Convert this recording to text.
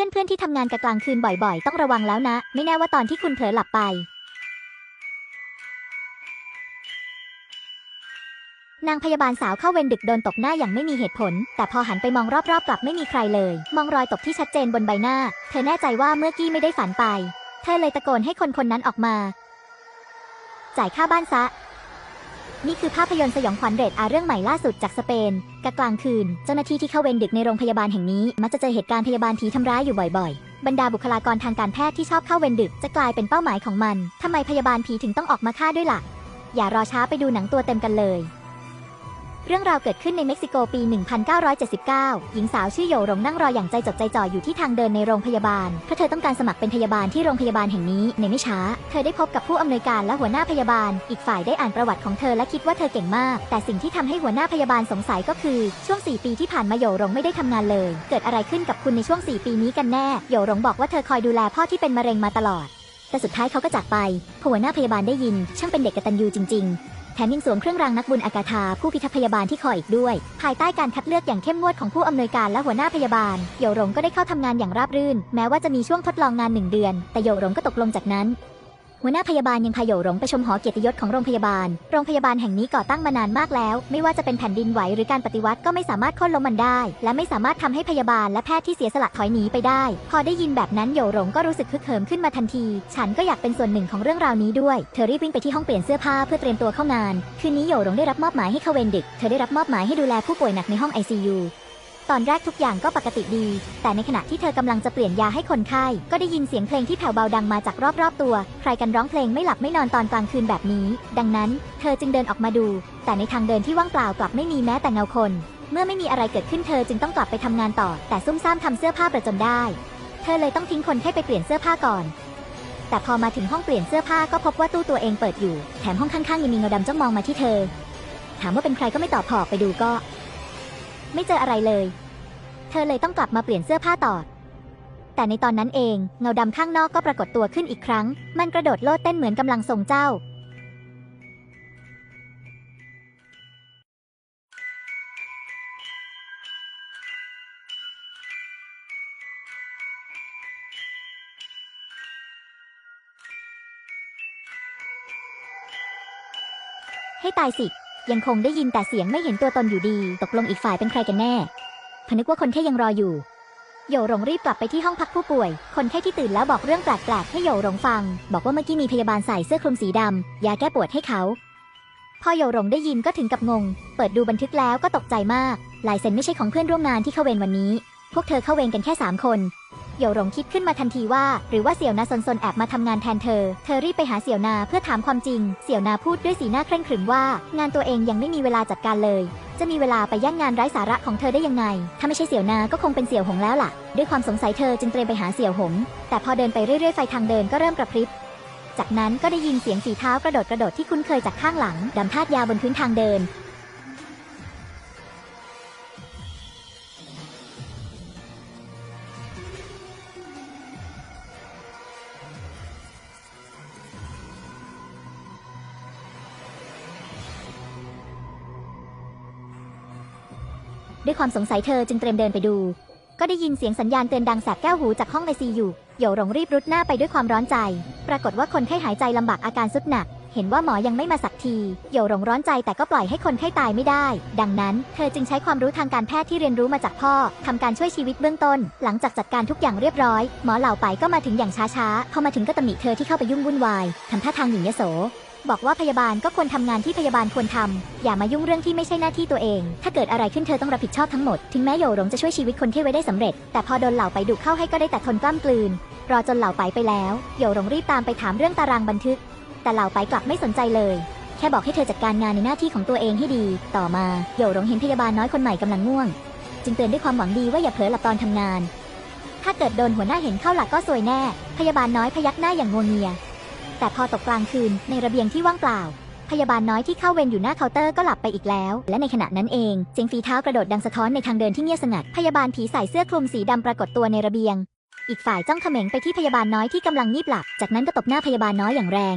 เพื่อนๆที่ทำงานกะกลางคืนบ่อยๆ ต้องระวังแล้วนะ ไม่แน่ว่าตอนที่คุณเผลอหลับไป นางพยาบาลสาวเข้าเวรดึกโดนตบหน้าอย่างไม่มีเหตุผล แต่พอหันไปมองรอบๆ กลับไม่มีใครเลย มองรอยตบที่ชัดเจนบนใบหน้า เธอแน่ใจว่าเมื่อกี้ไม่ได้ฝันไป เธอเลยตะโกนให้คนคนนั้นออกมา จ่ายค่าบ้านซะ นี่คือภาพยนตร์สยองขวัญเรทอาเรื่องใหม่ล่าสุดจากสเปนกะกลางคืน เจ้าหน้าที่ที่เข้าเวรดึกในโรงพยาบาลแห่งนี้ มักจะเจอเหตุการณ์พยาบาลผีทำร้ายอยู่บ่อยๆ บรรดาบุคลากรทางการแพทย์ที่ชอบเข้าเวรดึกจะกลายเป็นเป้าหมายของมันทำไมพยาบาลผีถึงต้องออกมาฆ่าด้วยล่ะ อย่ารอช้าไปดูหนังตัวเต็มกันเลย เรื่องราวเกิดขึ้นในเม็กซิโกปี 1979 หญิงสาวชื่อโยหลงนั่งรออย่างใจจดใจจ่ออยู่ที่ทางเดินในโรงพยาบาล เพราะเธอต้องการสมัครเป็นพยาบาลที่โรงพยาบาลแห่งนี้ในไม่ช้า เธอได้พบกับผู้อำนวยการและหัวหน้าพยาบาล อีกฝ่ายได้อ่านประวัติของเธอและคิดว่าเธอเก่งมาก แต่สิ่งที่ทำให้หัวหน้าพยาบาลสงสัยก็คือ ช่วง 4 ปีที่ผ่านมาโยหลงไม่ได้ทำงานเลย เกิดอะไรขึ้นกับคุณในช่วง 4 ปีนี้กันแน่ โยหลงบอกว่าเธอคอยดูแลพ่อที่เป็นมะเร็งมาตลอดแต่สุดท้ายเขาก็จากไปพอหัวหน้าพยาบาลได้ยิน ช่างเป็นเด็กกตัญญูจริง ๆ แถมยังสวมเครื่องรางนักบุญอากาธาผู้พิทักษ์พยาบาลที่คออีกด้วย ภายใต้การคัดเลือกอย่างเข้มงวดของผู้อำนวยการและหัวหน้าพยาบาลโยหลงก็ได้เข้าทำงานอย่างราบรื่น แม้ว่าจะมีช่วงทดลองงานหนึ่งเดือน แต่โยหลงก็ตกลงจากนั้น หัวหน้าพยาบาลยังพาโยหลงไปชมหอเกียรติยศของโรงพยาบาล โรงพยาบาลแห่งนี้ก่อตั้งมานานมากแล้ว ไม่ว่าจะเป็นแผ่นดินไหวหรือการปฏิวัติก็ไม่สามารถค่นล้มมันได้ และไม่สามารถทำให้พยาบาลและแพทย์ที่เสียสละถอยหนีไปได้ พอได้ยินแบบนั้นโยหลงก็รู้สึกคึกเหิมขึ้นมาทันที ฉันก็อยากเป็นส่วนหนึ่งของเรื่องราวนี้ด้วย เธอรีบวิ่งไปที่ห้องเปลี่ยนเสื้อผ้าเพื่อเตรียมตัวเข้างาน คืนนี้โยหลงได้รับมอบหมายให้เข้าเวรดึก เธอได้รับมอบหมายให้ดูแลผู้ป่วยหนักในห้อง ICU ตอนแรกทุกอย่างก็ปกติดี แต่ในขณะที่เธอกำลังจะเปลี่ยนยาให้คนไข้ ก็ได้ยินเสียงเพลงที่แผ่วเบาดังมาจากรอบๆตัว ใครกันร้องเพลงไม่หลับไม่นอนตอนกลางคืนแบบนี้ ดังนั้นเธอจึงเดินออกมาดู แต่ในทางเดินที่ว่างเปล่ากลับไม่มีแม้แต่เงาคน เมื่อไม่มีอะไรเกิดขึ้นเธอจึงต้องกลับไปทำงานต่อ แต่ซุ่มซ่ามทำเสื้อผ้าประจนได้ เธอเลยต้องทิ้งคนให้ไปเปลี่ยนเสื้อผ้าก่อน แต่พอมาถึงห้องเปลี่ยนเสื้อผ้าก็พบว่าตู้ตัวเองเปิดอยู่ แถมห้องข้างๆยังมีเงาดำจ้องมองมาที่เธอ ถามว่าเป็นใครก็ไม่ตอบพอออกไปดูก็ ไม่เจออะไรเลย เธอเลยต้องกลับมาเปลี่ยนเสื้อผ้าต่อ แต่ในตอนนั้นเองเงาดำข้างนอกก็ปรากฏตัวขึ้นอีกครั้ง มันกระโดดโลดเต้นเหมือนกำลังทรงเจ้า ให้ตายสิ ยังคงได้ยินแต่เสียงไม่เห็นตัวตนอยู่ดี ตกลงอีกฝ่ายเป็นใครกันแน่ พนึกว่าคนแค่ยังรออยู่ โยหลงรีบกลับไปที่ห้องพักผู้ป่วย คนไข้ที่ตื่นแล้วบอกเรื่องแปลกๆให้โยหลงฟัง บอกว่าเมื่อกี้มีพยาบาลใส่เสื้อคลุมสีดำยาแก้ปวดให้เขา พอโยหลงได้ยินก็ถึงกับงง เปิดดูบันทึกแล้วก็ตกใจมาก ลายเซ็นไม่ใช่ของเพื่อนร่วมงานที่เข้าเวรวันนี้ พวกเธอเข้าเวรกันแค่สามคน โยหลงคิดขึ้นมาทันทีว่า หรือว่าเสี่ยวนาซนซนแอบมาทำงานแทนเธอ เธอรีบไปหาเสี่ยวนาเพื่อถามความจริง เสี่ยวนาพูดด้วยสีหน้าเคร่งขรึมว่า งานตัวเองยังไม่มีเวลาจัดการเลย จะมีเวลาไปย่างงานไร้สาระของเธอได้ยังไง ถ้าไม่ใช่เสี่ยวนาก็คงเป็นเสี่ยวหงแล้วล่ะ ด้วยความสงสัยเธอจึงเตรียมไปหาเสี่ยวหง แต่พอเดินไปเรื่อยๆไฟทางเดินก็เริ่มกระพริบจากนั้นก็ได้ยินเสียงฝีเท้ากระโดดกระโดดที่คุ้นเคยจากข้างหลังดำทาดยาบนพื้นทางเดิน ด้วยความสงสัยเธอจึงเตรียมเดินไปดู ก็ได้ยินเสียงสัญญาณเตือนดังแสบแก้วหูจากห้องไอซียูโยหลงรีบรุดหน้าไปด้วยความร้อนใจ ปรากฏว่าคนไข้หายใจลำบากอาการสุดหนัก เห็นว่าหมอยังไม่มาสักทีโยหลงร้อนใจแต่ก็ปล่อยให้คนไข้ตายไม่ได้ ดังนั้น เธอจึงใช้ความรู้ทางการแพทย์ที่เรียนรู้มาจากพ่อทำการช่วยชีวิตเบื้องต้น หลังจากจัดการทุกอย่างเรียบร้อย หมอเหล่าไปก็มาถึงอย่างช้าๆพอมาถึงก็ตำหนิเธอที่เข้าไปยุ่งวุ่นวายทำท่าทางหยิ่งยโส บอกว่าพยาบาลก็ควรทำงานที่พยาบาลควรทำ อย่ามายุ่งเรื่องที่ไม่ใช่หน้าที่ตัวเอง ถ้าเกิดอะไรขึ้นเธอต้องรับผิดชอบทั้งหมด ถึงแม้โยหลงจะช่วยชีวิตคนที่ไว้ได้สำเร็จ แต่พอโดนเหล่าไปดุเข้าให้ก็ได้แต่ทนกล้ำกลืน รอจนเหล่าไปไปแล้ว โยหลงรีบตามไปถามเรื่องตารางบันทึก แต่เหล่าไปกลับไม่สนใจเลย แค่บอกให้เธอจัดการงานในหน้าที่ของตัวเองให้ดี ต่อมาโยหลงเห็นพยาบาลน้อยคนใหม่กำลังง่วง จึงเตือนด้วยความหวังดีว่าอย่าเผลอหลับตอนทำงาน ถ้าเกิดโดนหัวหน้าเห็นเข้าหลักก็ซวยแน่ พยาบาลน้อยพยักหน้าอย่างงวงเงีย แต่พอตกกลางคืนในระเบียงที่ว่างเปล่า พยาบาลน้อยที่เข้าเวรอยู่หน้าเคาน์เตอร์ก็หลับไปอีกแล้ว และในขณะนั้นเองเสียงฝีเท้ากระโดดดังสะท้อนในทางเดินที่เงียบสงัด พยาบาลผีใส่เสื้อคลุมสีดำปรากฏตัวในระเบียง อีกฝ่ายจ้องเขม็งไปที่พยาบาลน้อยที่กำลังงีบหลับ จากนั้นก็ตบหน้าพยาบาลน้อยอย่างแรง